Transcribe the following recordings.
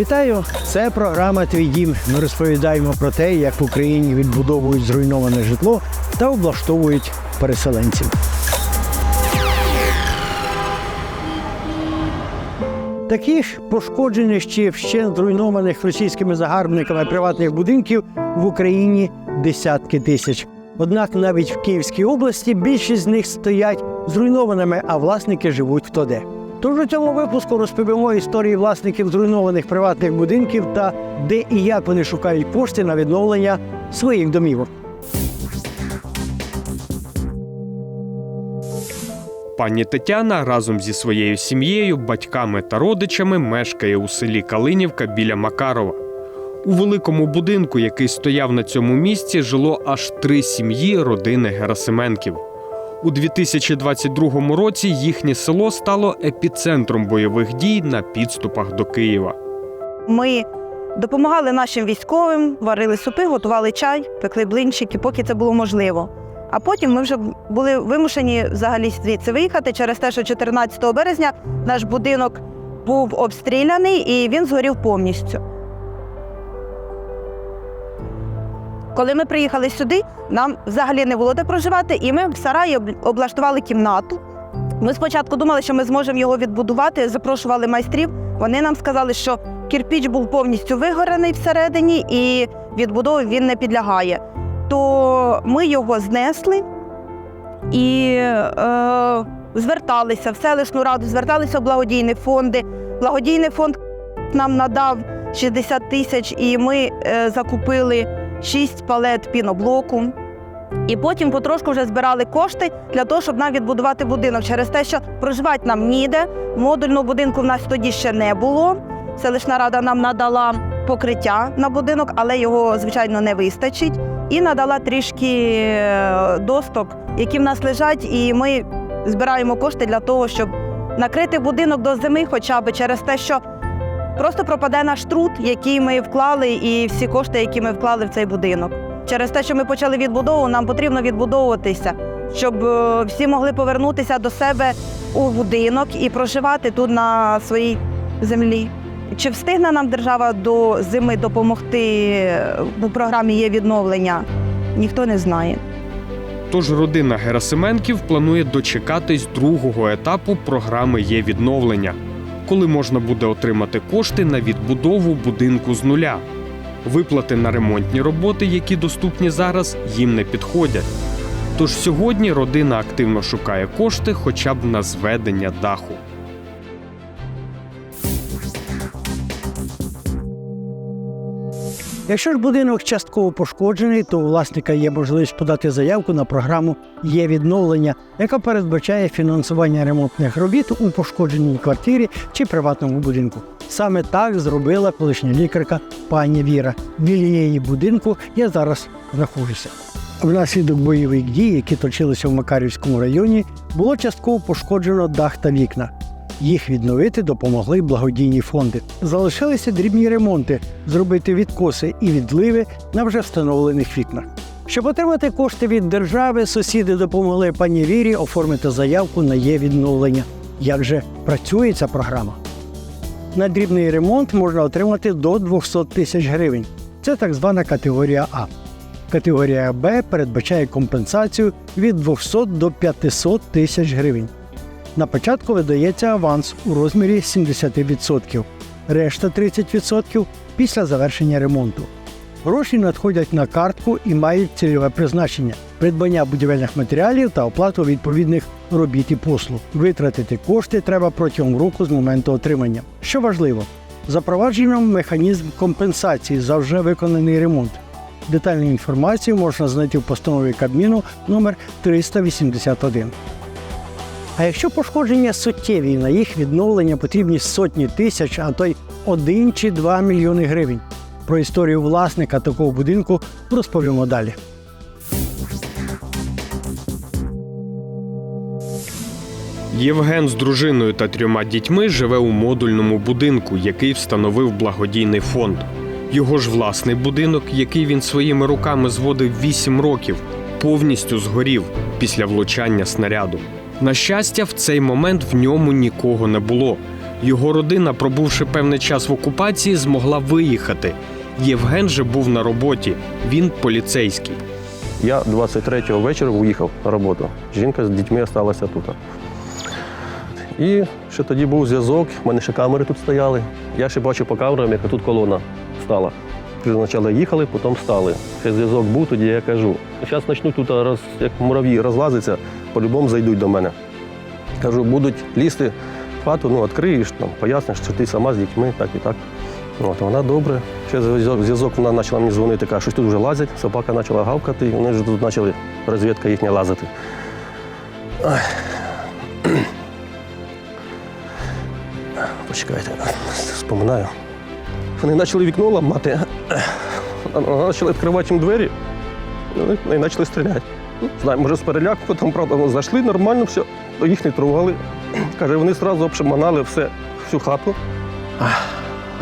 Вітаю! Це програма Твій дім. Ми розповідаємо про те, як в Україні відбудовують зруйноване житло та облаштовують переселенців. Таких пошкоджених чи вщент зруйнованих російськими загарбниками приватних будинків в Україні десятки тисяч. Однак навіть в Київській області більшість з них стоять зруйнованими, а власники живуть хто де. Тож у цьому випуску розповімо історії власників зруйнованих приватних будинків та де і як вони шукають кошти на відновлення своїх домівок. Пані Тетяна разом зі своєю сім'єю, батьками та родичами мешкає у селі Калинівка біля Макарова. У великому будинку, який стояв на цьому місці, жило аж три сім'ї родини Герасименків. У 2022 році їхнє село стало епіцентром бойових дій на підступах до Києва. Ми допомагали нашим військовим, варили супи, готували чай, пекли блинчики, поки це було можливо. А потім ми вже були вимушені взагалі звідси виїхати через те, що 14 березня наш будинок був обстріляний і він згорів повністю. Коли ми приїхали сюди, нам взагалі не було де проживати, і ми в сараї об- облаштували кімнату. Ми спочатку думали, що ми зможемо його відбудувати, запрошували майстрів. Вони нам сказали, що кірпіч був повністю вигорений всередині і відбудові він не підлягає. То ми його знесли і е, зверталися в селищну раду, зверталися в благодійні фонди. Благодійний фонд нам надав 60 тисяч, і ми е, закупили 6 палет піноблоку. І потім потрошку вже збирали кошти для того, щоб нам відбудувати будинок. Через те, що проживати нам ніде. Модульного будинку в нас тоді ще не було. Селищна рада нам надала покриття на будинок, але його, звичайно, не вистачить. І надала трішки е, досток, які в нас лежать, і ми збираємо кошти для того, щоб накрити будинок до зими, хоча б через те, що просто пропаде наш труд, який ми вклали, і всі кошти, які ми вклали в цей будинок. Через те, що ми почали відбудову, нам потрібно відбудовуватися, щоб е, всі могли повернутися до себе у будинок і проживати тут на своїй землі. Чи встигне нам держава до зими допомогти е, у програмі є відновлення? Ніхто не знає. Тож родина Герасименків планує дочекатись другого етапу програми є відновлення, коли можна буде отримати кошти на відбудову будинку з нуля. Виплати на ремонтні роботи, які доступні зараз, їм не підходять. Тож сьогодні родина активно шукає кошти хоча б на зведення даху. Якщо ж будинок частково пошкоджений, то у власника є можливість подати заявку на програму Є відновлення, яка передбачає фінансування ремонтних робіт у пошкодженій квартирі чи приватному будинку. Саме так зробила колишня лікарка пані Віра. Біля її будинку я зараз знаходжуся. Внаслідок бойових дій, які точилися в Макарівському районі, було частково пошкоджено дах та вікна. Їх відновити допомогли благодійні фонди. Залишилися дрібні ремонти, зробити відкоси і відливи на вже встановлених вікнах. Щоб отримати кошти від держави, сусіди допомогли пані Вірі оформити заявку на є відновлення. Як же працює ця програма? На дрібний ремонт можна отримати до 200 тисяч гривень. Це так звана категорія А. Категорія Б передбачає компенсацію від 200 до 500 тисяч гривень. На початку видається аванс у розмірі 70%, решта 30% після завершення ремонту. Гроші надходять на картку і мають цільове призначення придбання будівельних матеріалів та оплату відповідних робіт і послуг. Витратити кошти треба протягом року з моменту отримання. Що важливо, запроваджено механізм компенсації за вже виконаний ремонт. Детальну інформацію можна знайти в постанові Кабміну номер 381. А якщо пошкодження суттєві, на їх відновлення потрібні сотні тисяч, а то й один чи два мільйони гривень. Про історію власника такого будинку розповімо далі. Євген з дружиною та трьома дітьми живе у модульному будинку, який встановив благодійний фонд. Його ж власний будинок, який він своїми руками зводив 8 років, повністю згорів після влучання снаряду. На щастя, в цей момент в ньому нікого не було. Його родина, пробувши певний час в окупації, змогла виїхати. Євген же був на роботі. Він поліцейський. Я 23-го вечора уїхав на роботу. Жінка з дітьми залишилася тут. І ще тоді був зв'язок, в мене ще камери тут стояли. Я ще бачив по камерам, як тут колона стала. Спочатку їхали, потім стали. Ще зв'язок був, тоді я кажу. Зараз почнуть тут, роз, як мурав'ї розлазиться, по-любому зайдуть до мене. Кажу, будуть лізти в хату, ну відкриєш, там, поясниш, що ти сама з дітьми, так і так. От, вона добре. Ще зв'язок, вона почала мені дзвонити, каже, що тут вже лазять, собака почала гавкати, і вони вже тут почали розвідка їхня лазити. Почекайте, споминаю. Вони почали вікно ламати, почали відкривати їм двері, і почали стріляти. Ну, Знаю, може, з переляку, потім, правда, вони зайшли нормально, все, їх не трогали. Каже, вони одразу обшаманали все, всю хату.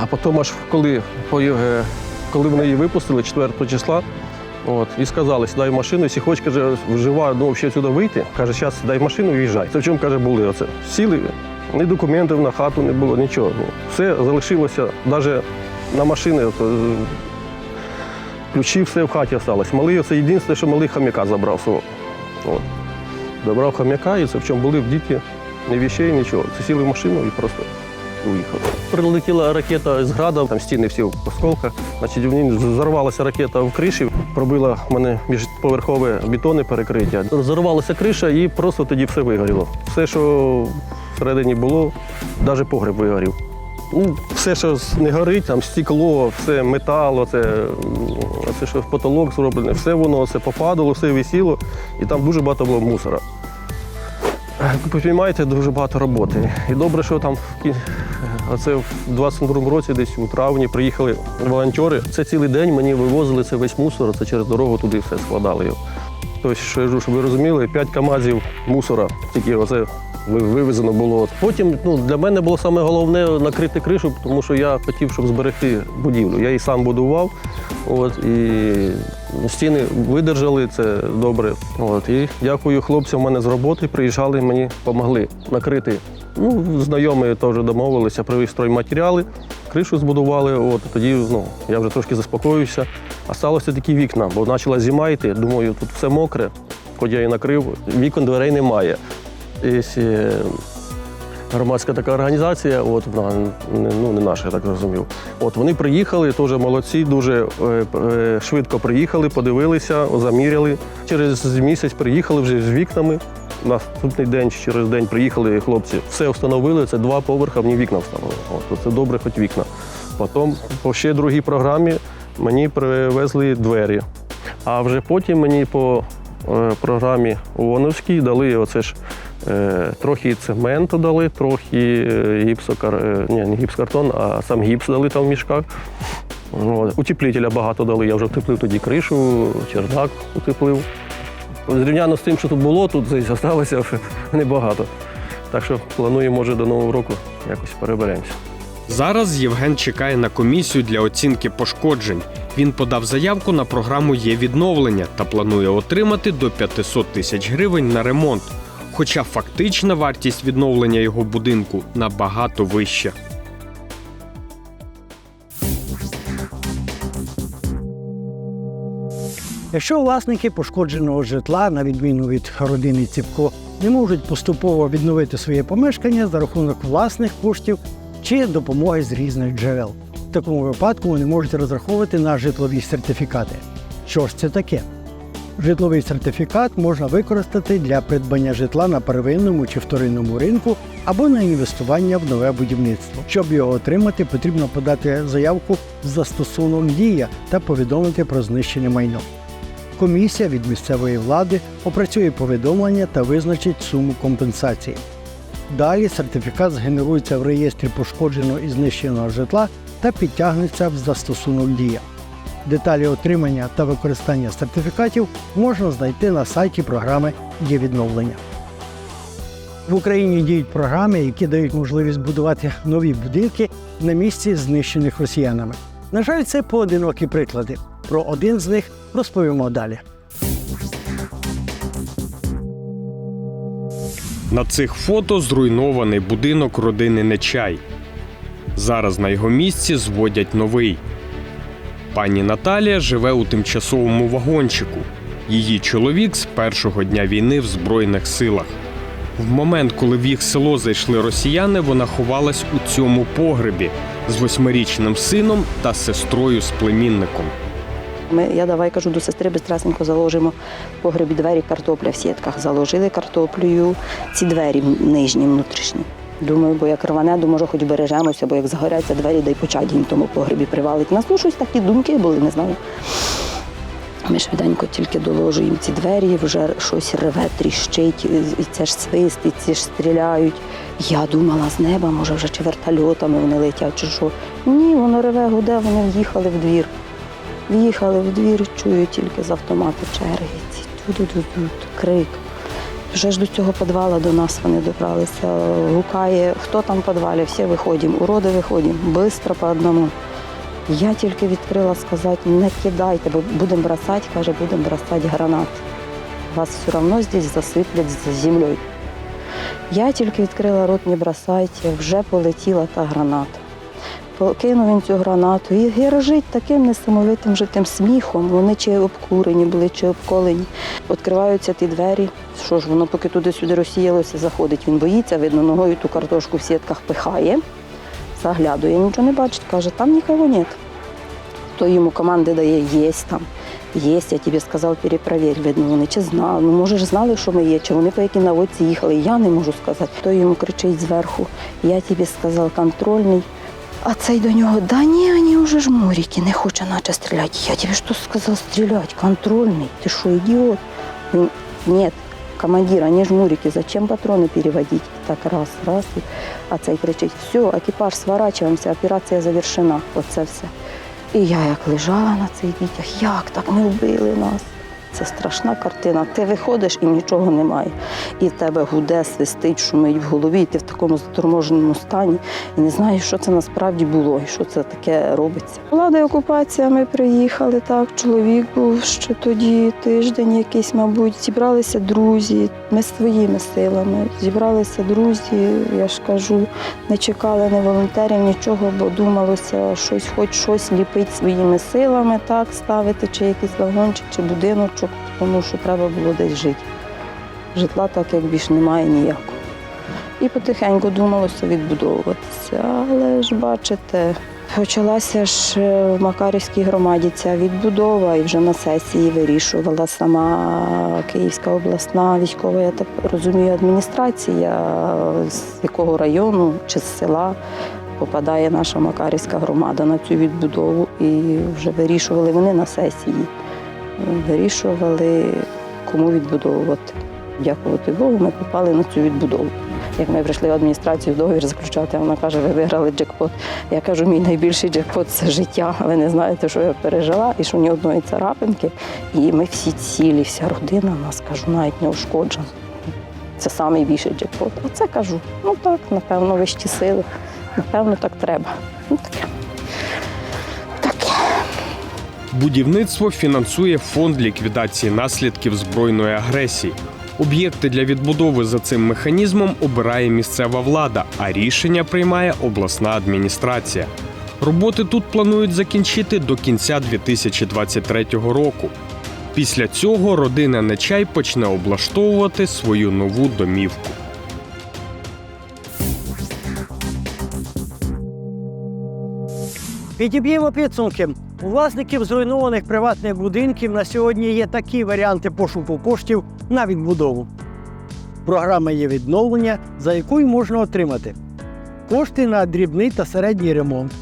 А потім, аж коли, е, коли вони її випустили 4 числа, от, і сказали, сідай в машину, якщо хочеш, каже, вжива ну, взагалі сюди вийти, каже, зараз сідай в машину і їжджай. Це в чому каже, були оце. Сіли, ні документів на хату не було, нічого. Ну, все залишилося, навіть на машини. Ключі все в хаті залишилось. Малий, це єдине, що малий хам'яка забрав свого. От. Забрав хам'яка, і це в чому були діти, ні віщей, нічого. Це сіли в машину і просто уїхали. Прилетіла ракета з града, там стіни всі в осколках. Значить, в ній зарвалася ракета в криші, пробила в мене міжповерхове бетонне перекриття. Розірвалася криша і просто тоді все вигоріло. Все, що всередині було, навіть погреб вигорів. Ну, все, що не горить, там стекло, все метал, оце, м, оце що в потолок зроблене, все воно це попадало, все висіло, і там дуже багато було мусора. Ви дуже багато роботи. І добре, що там оце в 22-му році, десь у травні, приїхали волонтери. Це цілий день мені вивозили це весь мусор, це через дорогу туди все складали його. Тобто, щоб ви розуміли, 5 камазів мусора, тільки оце вивезено було. Потім ну, для мене було саме головне накрити кришу, тому що я хотів, щоб зберегти будівлю. Я її сам будував. От, і стіни видержали, це добре. От, і дякую хлопцям у мене з роботи, приїжджали, мені допомогли накрити. Ну, знайомі теж домовилися, привіз стройматеріали, кришу збудували. От, тоді ну, я вже трошки заспокоївся. А сталося такі вікна, бо почала зима йти, думаю, тут все мокре, хоч я і накрив, вікон дверей немає. І, громадська така організація, от вона ну, не наша, я так розумів. От вони приїхали, теж молодці, дуже е, е, швидко приїхали, подивилися, заміряли. Через місяць приїхали вже з вікнами. Наступний день через день приїхали хлопці, все встановили, це два поверха, мені вікна встановили. От, це добре, хоч вікна. Потім по ще другій програмі мені привезли двері. А вже потім мені по е, програмі ООНовській дали оце ж трохи цементу дали, трохи е, гіпсокар... е, ні, не гіпскартон, а сам гіпс дали там в мішках. Утеплителя багато дали. Я вже утеплив тоді кришу, чердак утеплив. Зрівняно з тим, що тут було, тут залишилося небагато. Так що планую, може, до Нового року якось переберемося. Зараз Євген чекає на комісію для оцінки пошкоджень. Він подав заявку на програму є відновлення та планує отримати до 500 тисяч гривень на ремонт. Хоча фактична вартість відновлення його будинку набагато вища. Якщо власники пошкодженого житла, на відміну від родини Ціпко, не можуть поступово відновити своє помешкання за рахунок власних коштів чи допомоги з різних джерел. В такому випадку вони можуть розраховувати на житлові сертифікати. Що ж це таке? Житловий сертифікат можна використати для придбання житла на первинному чи вторинному ринку або на інвестування в нове будівництво. Щоб його отримати, потрібно подати заявку з застосунком Дія та повідомити про знищене майно. Комісія від місцевої влади опрацює повідомлення та визначить суму компенсації. Далі сертифікат згенерується в реєстрі пошкодженого і знищеного житла та підтягнеться в застосунок Дія. Деталі отримання та використання сертифікатів можна знайти на сайті програми є відновлення. В Україні діють програми, які дають можливість будувати нові будинки на місці знищених росіянами. На жаль, це поодинокі приклади. Про один з них розповімо далі. На цих фото зруйнований будинок родини Нечай. Зараз на його місці зводять новий. Пані Наталія живе у тимчасовому вагончику. Її чоловік з першого дня війни в Збройних силах. В момент, коли в їх село зайшли росіяни, вона ховалась у цьому погребі з восьмирічним сином та сестрою з племінником. Ми, я давай кажу до сестри, безстрасенько заложимо в погребі двері картопля в сітках. Заложили картоплею ці двері нижні, внутрішні. Думаю, бо як рване, то може хоч бережемося, бо як загоряться двері, дай почать їм тому погребі привалить. Нас ну, щось такі думки були, не знаю. Ми швиденько тільки доложуємо ці двері, вже щось реве, тріщить, і це ж свист, і ці ж стріляють. Я думала з неба, може вже чи вертольотами вони летять, чи що. Ні, воно реве, гуде, вони в'їхали в двір. В'їхали в двір, чую тільки з автомату черги. Ту-ду-ду-ду, крик. Вже ж до цього підвала до нас вони добралися. Гукає, хто там в підвалі, всі виходимо, уроди виходимо, швидко по одному. Я тільки відкрила сказати, не кидайте, бо будемо бросати, каже, будемо бросати гранат. Вас все одно здесь засиплять з землею. Я тільки відкрила рот, не бросайте, вже полетіла та граната. Покинув він цю гранату і гірожить таким несамовитим же тим сміхом. Вони чи обкурені були, чи обколені. Відкриваються ті двері. Що ж, воно поки туди-сюди розсіялося, заходить. Він боїться, видно, ногою ту картошку в сітках пихає, заглядує, нічого не бачить, каже, там нікого нет. То йому команди дає, єсть там. Єсть, я тобі сказав, перепровір. Видно, вони чи знали. Ну, може ж знали, що ми є, чи вони по якій наводці їхали. Я не можу сказати. То йому кричить зверху, я тобі сказав, контрольний. А цей до нього, да ні, вони вже ж моріки, не хоче наче стріляти. Я тобі що сказав стріляти? Контрольний. Ти що, ідіот? Ні, командир, вони ж мурики, зачем патрони переводити? Так раз, раз. і- А цей кричить, все, екіпаж, сворачуємося, операція завершена. Оце все. І я як лежала на цих дітях, як так не вбили нас? Це страшна картина. Ти виходиш і нічого немає. І в тебе гуде, свистить, шумить в голові, і ти в такому заторможеному стані і не знаєш, що це насправді було і що це таке робиться. Влада окупація, ми приїхали так. Чоловік був ще тоді, тиждень якийсь, мабуть, зібралися друзі. Ми своїми силами зібралися друзі. Я ж кажу, не чекали ні волонтерів, нічого, бо думалося щось, хоч щось ліпити своїми силами, так ставити, чи якийсь вагончик, чи будиночок, тому що треба було десь жити. Житла так як більш немає ніякого. І потихеньку думалося відбудовуватися. Але ж бачите, почалася ж е, в Макарівській громаді ця відбудова, і вже на сесії вирішувала сама Київська обласна військова, я так розумію, адміністрація, з якого району чи з села попадає наша Макарівська громада на цю відбудову. І вже вирішували вони на сесії. Вирішували, кому відбудовувати. Дякувати Богу, ми попали на цю відбудову. Як ми прийшли в адміністрацію договір заключати, вона каже, ви виграли джекпот. Я кажу, мій найбільший джекпот це життя. Ви не знаєте, що я пережила, і що ні одної царапинки. І ми всі цілі, вся родина нас кажу, навіть не ушкоджена. Це найбільший джекпот. А це кажу, ну так, напевно, вищі сили. Напевно, так треба. Ну. Таке. Будівництво фінансує фонд ліквідації наслідків збройної агресії. Об'єкти для відбудови за цим механізмом обирає місцева влада, а рішення приймає обласна адміністрація. Роботи тут планують закінчити до кінця 2023 року. Після цього родина Нечай почне облаштовувати свою нову домівку. Підіб'ємо підсумки. У власників зруйнованих приватних будинків на сьогодні є такі варіанти пошуку коштів на відбудову. Програма є відновлення, за якою можна отримати кошти на дрібний та середній ремонт,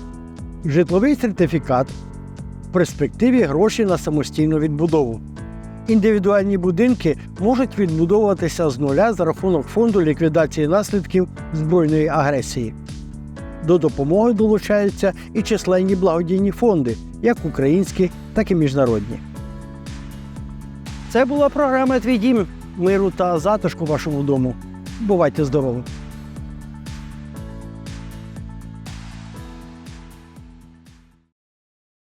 житловий сертифікат, в перспективі гроші на самостійну відбудову. Індивідуальні будинки можуть відбудовуватися з нуля за рахунок фонду ліквідації наслідків збройної агресії. До допомоги долучаються і численні благодійні фонди, як українські, так і міжнародні. Це була програма Твій дім миру та затишку вашому дому. Бувайте здорові!